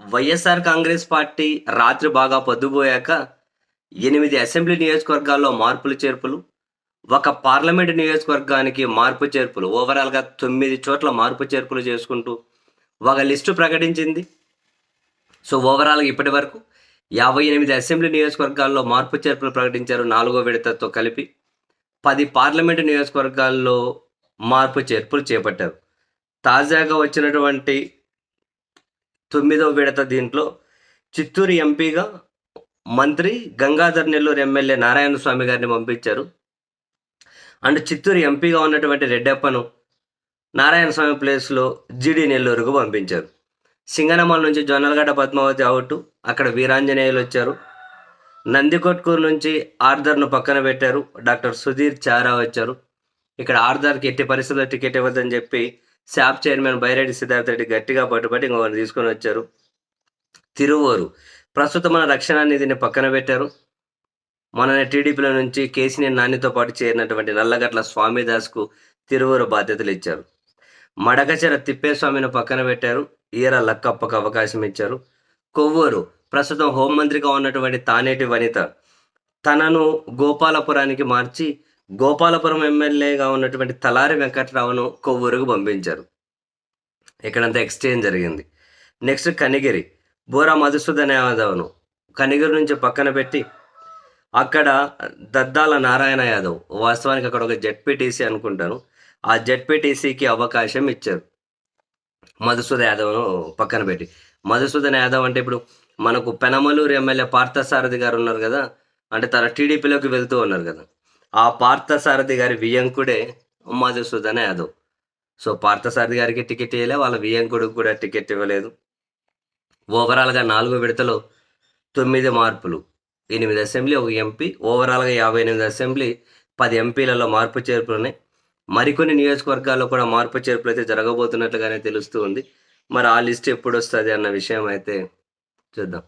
YSR Congress party రాత్రి బాగా పొద్దుపోయాక ఎనిమిది అసెంబ్లీ నియోజకవర్గాల్లో మార్పులు చేర్పులు ఒక పార్లమెంట్ నియోజకవర్గానికి మార్పు చేర్పులు ఓవరాల్గా తొమ్మిది చోట్ల మార్పు చేర్పులు చేసుకుంటూ ఒక లిస్టు ప్రకటించింది. సో ఓవరాల్గా ఇప్పటి వరకు యాభై ఎనిమిది అసెంబ్లీ నియోజకవర్గాల్లో మార్పు చేర్పులు ప్రకటించారు నాలుగో విడతతో కలిపి. పది పార్లమెంటు నియోజకవర్గాల్లో మార్పు చేర్పులు చేపట్టారు. తాజాగా వచ్చినటువంటి తొమ్మిదవ విడత దీంట్లో చిత్తూరు ఎంపీగా మంత్రి గంగాధర్ నెల్లూరు ఎమ్మెల్యే నారాయణ స్వామి గారిని పంపించారు. అండ్ చిత్తూరు ఎంపీగా ఉన్నటువంటి రెడ్డప్పను నారాయణ స్వామి ప్లేస్లో జిడి నెల్లూరుకు పంపించారు. సింగనమల నుంచి జొన్నలగడ్డ పద్మావతి అవుట్ అక్కడ వీరాంజనేయులు వచ్చారు. నందికొట్కూరు నుంచి ఆర్దర్ను పక్కన పెట్టారు. డాక్టర్ సుధీర్ చారా వచ్చారు. ఇక్కడ ఆర్దర్కి ఎట్టి పరిస్థితుల్లో టికెట్ ఇవ్వద్దని చెప్పి శాప్ చైర్మన్ బైరెడ్డి సిద్ధార్థ రెడ్డి గట్టిగా పట్టుబట్టి ఇంకొకరిని తీసుకొని వచ్చారు. తిరువూరు. ప్రస్తుతం మన రక్షణ నిధిని పక్కన పెట్టారు. మన టీడీపీలో నుంచి కేసీనేని నానితో పాటు చేరినటువంటి నల్లగట్ల స్వామిదాస్కు తిరువూరు బాధ్యతలు ఇచ్చారు. మడకచెర తిప్పేస్వామిని పక్కన పెట్టారు. ఈర లక్కప్పకు అవకాశం ఇచ్చారు. కొవ్వూరు. ప్రస్తుతం హోంమంత్రిగా ఉన్నటువంటి తానేటి వనిత. తనను గోపాలపురానికి మార్చి గోపాలపురం ఎమ్మెల్యేగా ఉన్నటువంటి తలారి వెంకట్రావును కొవ్వూరుకు పంపించారు. ఇక్కడంతా ఎక్స్చేంజ్ జరిగింది. నెక్స్ట్ కనిగిరి బోరా మధుసూదన్ యాదవ్ను కనిగిరి నుంచి పక్కన పెట్టి అక్కడ దద్దాల నారాయణ యాదవ్ వాస్తవానికి అక్కడ ఒక జెడ్పీటీసీ అనుకుంటాను ఆ జెడ్పీటీసీకి అవకాశం ఇచ్చారు. మధుసూదన్ యాదవ్ను పక్కన పెట్టి. మధుసూదన్ యాదవ్ అంటే ఇప్పుడు మనకు పెనమలూరు ఎమ్మెల్యే పార్థసారథి గారు ఉన్నారు కదా అంటే తన టీడీపీలోకి వెళ్తూ ఉన్నారు కదా. ఆ పార్థసారథి గారి వియంకుడే మధుసూదన్ యాదవ్. సో పార్థసారథి గారికి టికెట్ ఇవ్వలే వాళ్ళ వియంకుడికి కూడా టికెట్ ఇవ్వలేదు. ఓవరాల్గా నాలుగో విడతలో తొమ్మిది మార్పులు ఎనిమిది అసెంబ్లీ ఒక ఎంపీ. ఓవరాల్గా యాభై ఎనిమిది అసెంబ్లీ పది ఎంపీలలో మార్పు చేర్పులు ఉన్నాయి మరికొన్ని నియోజకవర్గాల్లో కూడా మార్పు చేర్పులు అయితే జరగబోతున్నట్లుగానే తెలుస్తూ ఉంది. మరి ఆ లిస్ట్ ఎప్పుడు వస్తుంది అన్న విషయం అయితే చూద్దాం.